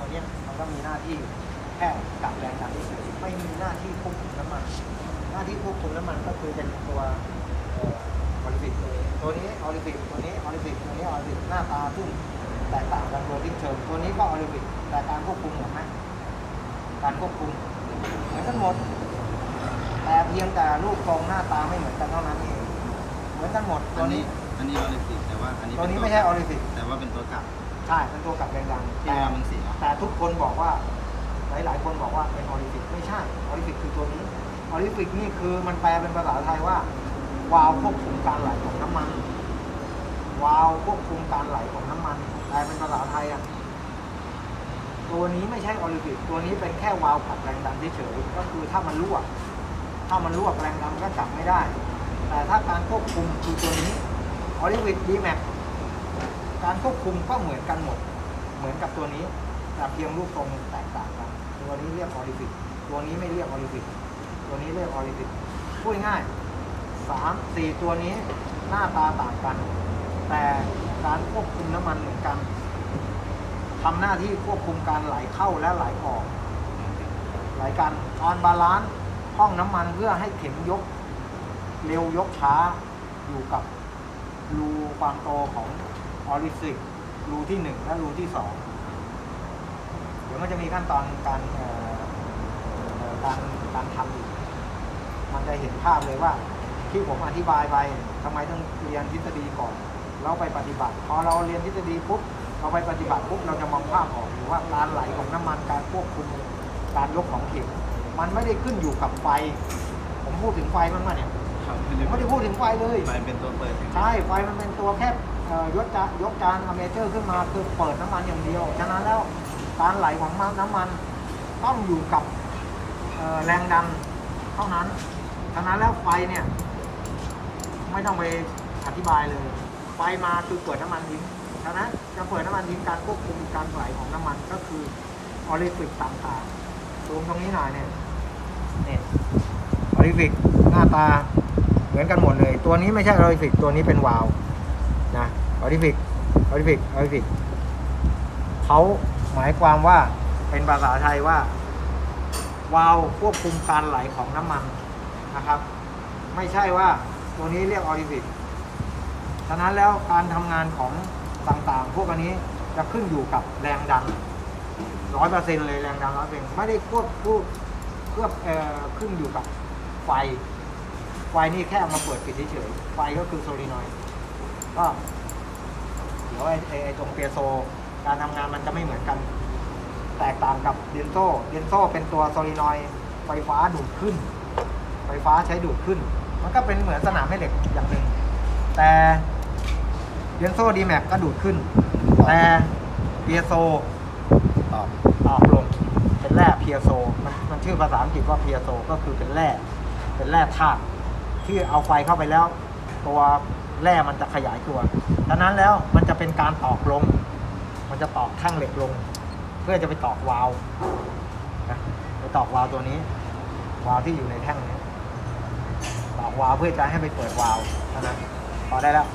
ตัวเนี้ยมันก็มีหน้าที่แค่กับแรงดันเฉยๆไม่มีหน้าที่ควบคุมน้ำมัน หน้าที่ควบคุมน้ำมันก็คือเป็นตัวเออลิฟิกตัวนี้ออลิฟิกตัวนี้ออลิฟิกตัวนี้ออลิฟิกหน้าตาซึ่งแตกต่างกันโดยทิ้งเชิงตัวนี้ก็ออลิฟิกแต่การควบคุมเหมือนไหมการควบคุมเหมือนกันหมด แต่เพียงแต่รูปทรงหน้าตาไม่เหมือนกันเท่านั้นเองเหมือนกันหมดอัตัวนนี้นี้อันนี้ออริฟิกแต่ว่าอันนี้ตัวนี้เป็ไม่ใช่ออลิฟิกแต่ว่าเป็นตัวกลับ ใช่เป็นตัวกลับแรงดันที่แต่เวลามันเสีย แต่ทุกคนบอกว่า หลาย ๆ คนบอกว่าเป็นออริฟิกไม่ใช่ออริฟิกคือตัวนี้ออริฟิกนี่คือมันแปลเป็นภาษาไทยว่าวาล์วควบคุมการไหลของน้ำมันวาล์วควบคุมการไหลของน้ำมันแปลเป็นภาษาไทยอะตัวนี้ไม่ใช่ออริฟิกตัวนี้เป็นแค่วาล์วขับแรงดันเฉยๆก็คือถ้ามันรั่วถ้ามันรั่วแรงดันก็จับไม่ได้ แต่ถ้าการควบคุมคือตัวนี้ออริฟิกดีแม็ก การควบคุมก็เหมือนกันหมด เหมือนกับตัวนี้แต่เพียงรูปทรงแตกต่างกันตัวนี้เรียกออริฟิกตัวนี้ไม่เรียกออริฟิกตัวนี้เรียกออริฟิกพูดง่ายสามสี่ตัวนี้หน้าตาต่างกัน แต่การควบคุมน้ำมันเหมือนกันทำหน้าที่ควบคุมการไหลเข้าและไหลออก ไหลกันการบาลานซ์ห้องน้ำมันเพื่อให้เข็มยก เร็วยกช้าอยู่กับรูความโตของ ออริฟิกรูที่หนึ่งและรูที่สองเดี๋ยวมันจะมีขั้นตอนการเอ่อเอ่อการการทำอีก มันจะเห็นภาพเลยว่า ที่ผมอธิบายไปทำไมต้องเรียนทฤษฎีก่อนแล้วไปปฏิบัติ พอเราเรียนทฤษฎีปุ๊บเราไปปฏิบัติปุ๊บเราจะมองภาพออกหรือว่าการไหลของน้ำมันการควบคุมการยกของเข็มมันไม่ได้ขึ้นอยู่กับไฟ ผมพูดถึงไฟมั้างมาเนี่ยครับผมไม่ได้พูดถึงไฟเลยไฟเป็นตัวเปิดอย่างเดียวใช่ไฟมันเป็นตัวแค่ เอ่อยกจานยกจานอเมเจอร์ขึ้นมาคือเปิดน้ำมันอย่างเดียว ฉะนั้นแล้วการไหลของน้ำมันต้องอยู่กับแรงดันเท่านั้น ฉะนั้นแล้วไฟเนี่ย ไม่ต้องไปอธิบายเลย ไฟมาคือเปิดน้ำมันทิ้งฉะนั้นจะเปิดน้ำมันทิ้งการควบคุมการไหลของน้ำมันก็คือออริฟิกต่างๆซูมตรงนี้หน่อยเนี่ยเนี่ยออริฟิกหน้าตาเหมือนกันหมดเลย ตัวนี้ไม่ใช่ออริฟิกตัวนี้เป็นวาล์ว นะออริฟิกออริฟิกออริฟิกเขาหมายความว่าเป็นภาษาไทยว่าวาล์วควบคุมการไหลของน้ำมันนะครับ ไม่ใช่ว่าตัวนี้เรียกออริฟิกฉะนั้นแล้วการทำงานของต่างๆ พวกอันนี้จะขึ้นอยู่กับแรงดันร้อยเปอร์เซ็นเลยแรงดันร้อยเปอร์เซ็นไม่ได้ควบคู่เพื่อเอ่อขึ้นอยู่กับไฟ ไฟนี่แค่มาเปิดปิดเฉยๆไฟก็คือโซลินอยด์ ก็เดี๋ยวไอ้ไอ้ไอ้ตรงเปียโซ การทำงานมันจะไม่เหมือนกัน แตกต่างกับเดนโซเดนโซเป็นตัวโซลินอยด์ไฟฟ้าดูดขึ้น ไฟฟ้าใช้ดูดขึ้น มันก็เป็นเหมือนสนามแม่เหล็กอย่างหนึ่งแต่เดนโซดีแม็กก็ดูดขึ้น แต่เปียโซตอบออกลงเป็นแร่เพียโซมันมันชื่อภาษาอังกฤษว่าเพียโซก็คือเป็นแร่เป็นแร่ธาตุที่เอาไฟเข้าไปแล้ว ตัว แร่มันจะขยายตัวดังนั้นแล้วมันจะเป็นการตอกลง มันจะตอกแท่งเหล็กลง เพื่อจะไปตอกวาล์วนะไปตอกวาล์วตัวนี้ วาล์วที่อยู่ในแท่งนี้ ตอกวาล์วเพื่อจะให้ไปเปิดวาล์วเท่านั้นพอได้แล้ว